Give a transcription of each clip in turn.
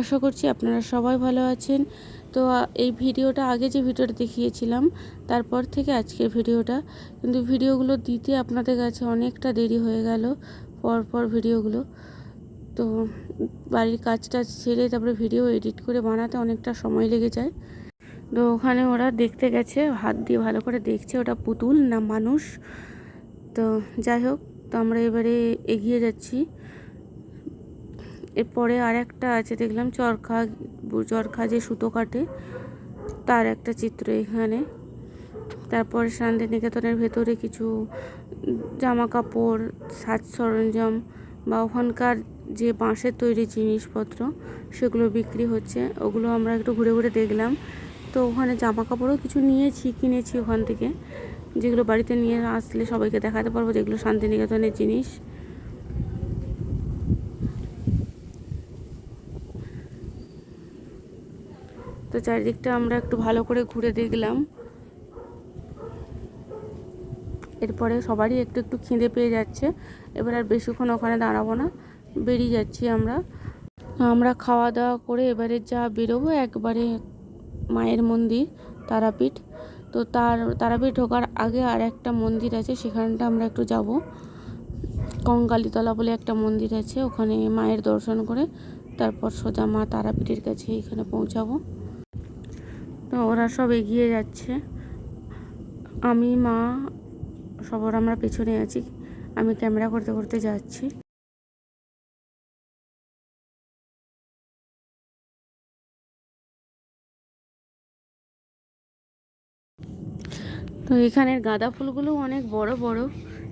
আশা করছি আপনারা সবাই ভালো আছেন। তো এই ভিডিওটা আগে যে ভিডিওটা দেখিয়েছিলাম, তারপর থেকে আজকের ভিডিওটা। কিন্তু ভিডিওগুলো দিতে আপনাদের কাছে অনেকটা দেরি হয়ে গেল পর পর ভিডিওগুলো। তো, বাড়ির কাজটা সেরে তারপরে ভিডিও এডিট করে বানাতে অনেকটা সময় লেগে যায়। তো, ওখানে ওরা দেখতে গেছে, হাত দিয়ে ভালো করে দেখছে, ওটা পুতুল না মানুষ। তো, যাই হোক, তো আমরা এবারে এগিয়ে যাচ্ছি। এরপরে আর একটা আছে, দেখলাম চরখা চরখা যে সুতো কাটে, তার একটা চিত্র এখানে। তারপরে শান্তিনিকেতনের ভেতরে কিছু জামা কাপড় সাজ সরঞ্জাম বা ওখানকার যে বাঁশের তৈরি জিনিসপত্র, সেগুলো বিক্রি হচ্ছে। ওগুলো আমরা একটু ঘুরে ঘুরে দেখলাম। তো ওখানে জামা কাপড়ও কিছু নিয়েছি, কিনেছি ওখান থেকে। যেগুলো বাড়িতে নিয়ে আসলে সবাইকে দেখাতে পারব, যেগুলো শান্তিনিকেতনের জিনিস। তো চারিদিকটা আমরা একটু ভালো করে ঘুরে দেখলাম। এরপরে সবারই একটু একটু খিদে পেয়ে যাচ্ছে। এবার আর বেশিক্ষণ ওখানে দাঁড়াবো না, বেরিয়ে যাচ্ছি আমরা। আমরা খাওয়া দাওয়া করে এবারে যা বেরোবো একবারে মায়ের মন্দির, তারাপীঠ। তো তার, তারাপীঠ ঢোকার আগে আর একটা মন্দির আছে, সেখানটা আমরা একটু যাব। কঙ্কালীতলা বলে একটা মন্দির আছে, ওখানে মায়ের দর্শন করে তারপর সোজা মা তারাপীঠের কাছে এখানে পৌঁছাবো। তো ওরা সব এগিয়ে যাচ্ছে। আমি, মা সবার আমরা পেছনে আছি। আমি ক্যামেরা করতে করতে যাচ্ছি। তো এখানের গাঁদা ফুলগুলো অনেক বড় বড়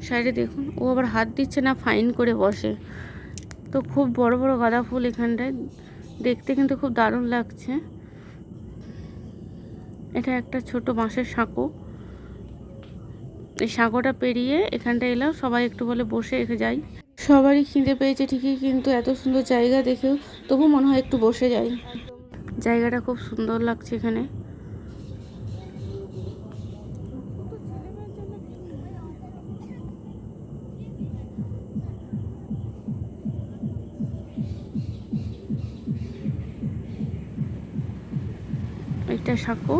সাইডে দেখুন। ও আবার হাত দিচ্ছে না, ফাইন করে বসে। তো খুব বড় বড় গাঁদা ফুল এখানটায়। দেখতে কিন্তু খুব দারুণ লাগছে। এটা একটা ছোট বাঁশের সাঁকো। এই সাঁকোটা পেরিয়ে এখানটা এলাম, সবাই একটু বলে বসে এখে যাই। সবারই খিদে পেয়েছে ঠিকই, কিন্তু এত সুন্দর জায়গা দেখেও তবু মনে হয় একটু বসে যাই। জায়গাটা খুব সুন্দর লাগছে এখানে। একটা সাঁকো।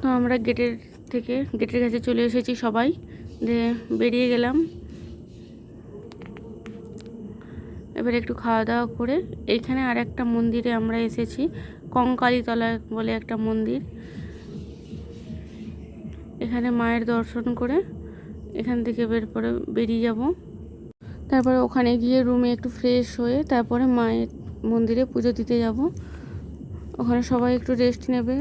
তো আমরা গেটের থেকে গেটের কাছে চলে এসেছি সবাই। দিয়ে বেরিয়ে গেলাম। এবার একটু খাওয়া দাওয়া করে এইখানে আর একটা মন্দিরে আমরা এসেছি, কঙ্কালীতলা বলে একটা মন্দির। এখানে মায়ের দর্শন করে এখান থেকে বের করে বেরিয়ে যাব। তারপরে ওখানে গিয়ে রুমে একটু ফ্রেশ হয়ে তারপরে মায়ের মন্দিরে পুজো দিতে যাব। ওখানে সবাই একটু রেস্ট নেবে।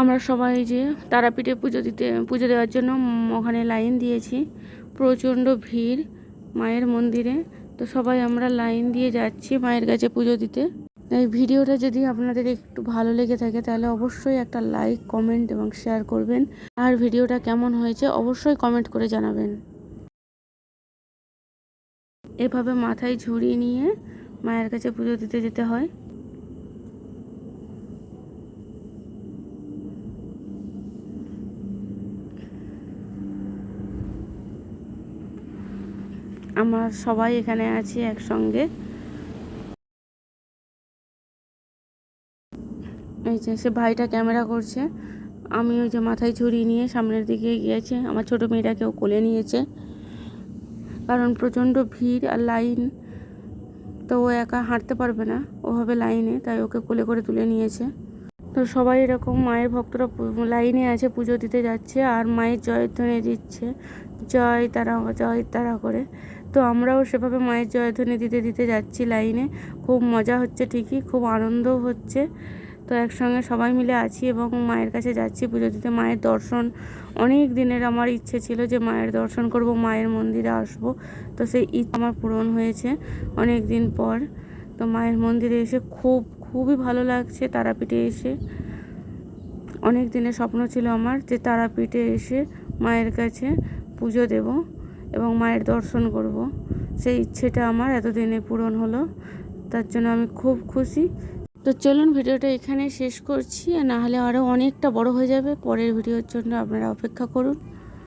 আমরা সবাই যে তারাপীঠে পুজো দিতে, পুজো দেওয়ার জন্য ওখানে লাইন দিয়েছি। প্রচণ্ড ভিড়। মায়ের মন্দিরে। তো সবাই আমরা লাইন দিয়ে যাচ্ছি মায়ের কাছে পুজো দিতে। এই ভিডিওটা যদি আপনাদের একটু ভালো লেগে থাকে, তাহলে অবশ্যই একটা লাইক কমেন্ট এবং শেয়ার করবেন। আর ভিডিওটা কেমন হয়েছে অবশ্যই কমেন্ট করে জানাবেন। এভাবে মাথায় ঝুড়ি নিয়ে মায়ের কাছে পুজো দিতে যেতে হয়। আমরা সবাই এখানে আছি একসঙ্গে। এই যে সে ভাইটা ক্যামেরা করছে, আমি ওই যে মাথায় ঝুড়ি নিয়ে সামনের দিকে গিয়েছে আমার ছোটো মেয়েটাকেও কোলে নিয়েছে। কারণ প্রচণ্ড ভিড় আর লাইন, তো ও একা হাঁটতে পারবে না ওভাবে লাইনে, তাই ওকে কোলে করে তুলে নিয়েছে। তো সবাই এরকম মায়ের ভক্তরা লাইনে আছে, পুজো দিতে যাচ্ছে, আর মায়ের জয়ধ্বনি দিচ্ছে, জয় তারা জয় তারা করে। তো আমরাও সেভাবে মায়ের জয়ধ্বনি দিতে দিতে যাচ্ছি লাইনে। খুব মজা হচ্ছে ঠিকই, খুব আনন্দও হচ্ছে। তো একসঙ্গে সবাই মিলে আছি এবং মায়ের কাছে যাচ্ছি পুজো দিতে। মায়ের দর্শন, অনেক দিনের আমার ইচ্ছে ছিল যে মায়ের দর্শন করব, মায়ের মন্দিরে আসব। তো সেই ইচ্ছা আমার পূরণ হয়েছে অনেক দিন পর। তো মায়ের মন্দিরে এসে খুব, খুবই ভালো লাগছে তারাপীঠে এসে। অনেক দিনের স্বপ্ন ছিল আমার যে তারাপীঠে এসে মায়ের কাছে পুজো দেব। এবং মায়ের দর্শন করব। সেই ইচ্ছেটা আমার এতদিনে পূরণ হলো, তার জন্য আমি খুব খুশি। তো চলুন ভিডিওটা এখানে শেষ করছি, আর নাহলে আরও অনেকটা বড় হয়ে যাবে। পরের ভিডিওর জন্য আপনারা অপেক্ষা করুন।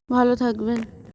ভালো থাকবেন।